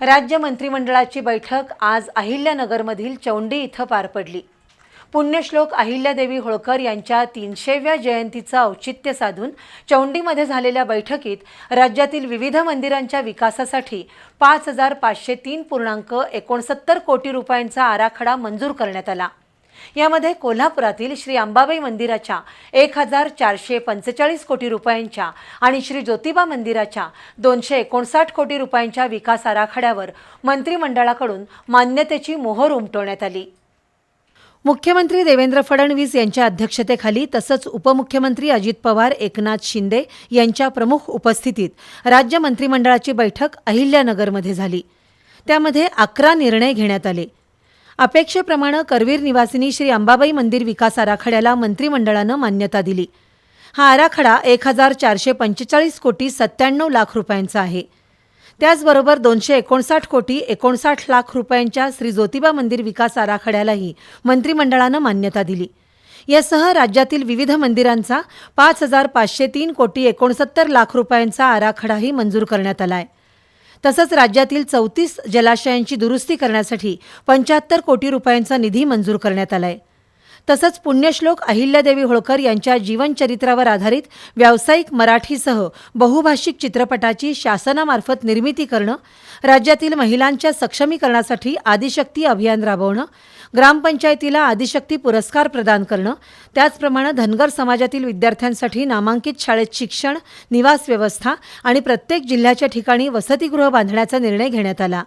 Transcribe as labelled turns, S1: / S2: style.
S1: राज्य मंत्रिमंडळाची बैठक आज अहिल्यानगरमधील चौंडी इथं पार पडली. पुण्यश्लोक अहिल्यादेवी होळकर यांच्या तीनशेव्या जयंतीचं औचित्य साधून चौंडीमध्ये झालेल्या बैठकीत राज्यातील विविध मंदिरांच्या विकासासाठी पाच हजार पाचशे तीन पूर्णांक एकोणसत्तर कोटी रुपयांचा आराखडा मंजूर करण्यात आला. यामध्ये कोल्हापुरातील श्री अंबाबाई मंदिराच्या एक हजार चारशे पंचेचाळीस कोटी रुपयांच्या आणि श्री ज्योतिबा मंदिराच्या दोनशे एकोणसाठ कोटी रुपयांच्या विकास आराखड्यावर मंत्रिमंडळाकडून मान्यतेची मोहर उमटवण्यात आली. मुख्यमंत्री देवेंद्र फडणवीस यांच्या अध्यक्षतेखाली तसंच उपमुख्यमंत्री अजित पवार एकनाथ शिंदे यांच्या प्रमुख उपस्थितीत राज्य मंत्रिमंडळाची बैठक अहिल्यानगरमध्ये झाली. त्यामध्ये अकरा निर्णय घेण्यात आले. अपेक्षेप्रमाणे करवीर निवासिनी श्री अंबाबाई मंदिर विकास आराखड्याला मंत्रिमंडळानं मान्यता दिली. हा आराखडा एक हजार चारशे पंचेचाळीस कोटी सत्त्याण्णव लाख रुपयांचा आहे. त्याचबरोबर दोनशे एकोणसाठ कोटी एकोणसाठ लाख रुपयांच्या श्री ज्योतिबा मंदिर विकास आराखड्यालाही मंत्रिमंडळानं मान्यता दिली. यासह राज्यातील विविध मंदिरांचा पाच हजार पाचशे तीन कोटी एकोणसत्तर लाख रुपयांचा आराखडाही मंजूर करण्यात आला आहे तसंच राज्यातील चौतीस जलाशयांची दुरुस्ती करण्यासाठी पंच्याहत्तर कोटी रुपयांचा निधी मंजूर करण्यात आला आहे तसंच पुण्यश्लोक अहिल्यादेवी होळकर यांच्या जीवनचरित्रावर आधारित व्यावसायिक मराठीसह बहुभाषिक चित्रपटाची शासनामार्फत निर्मिती करणं राज्यातील महिलांच्या सक्षमीकरणासाठी आदिशक्ती अभियान राबवणं ग्रामपंचायतीला आदिशक्ती पुरस्कार प्रदान करणं त्याचप्रमाणे धनगर समाजातील विद्यार्थ्यांसाठी नामांकित शाळेत शिक्षण निवास व्यवस्था आणि प्रत्येक जिल्ह्याच्या ठिकाणी वसतिगृह बांधण्याचा निर्णय घेण्यात आला.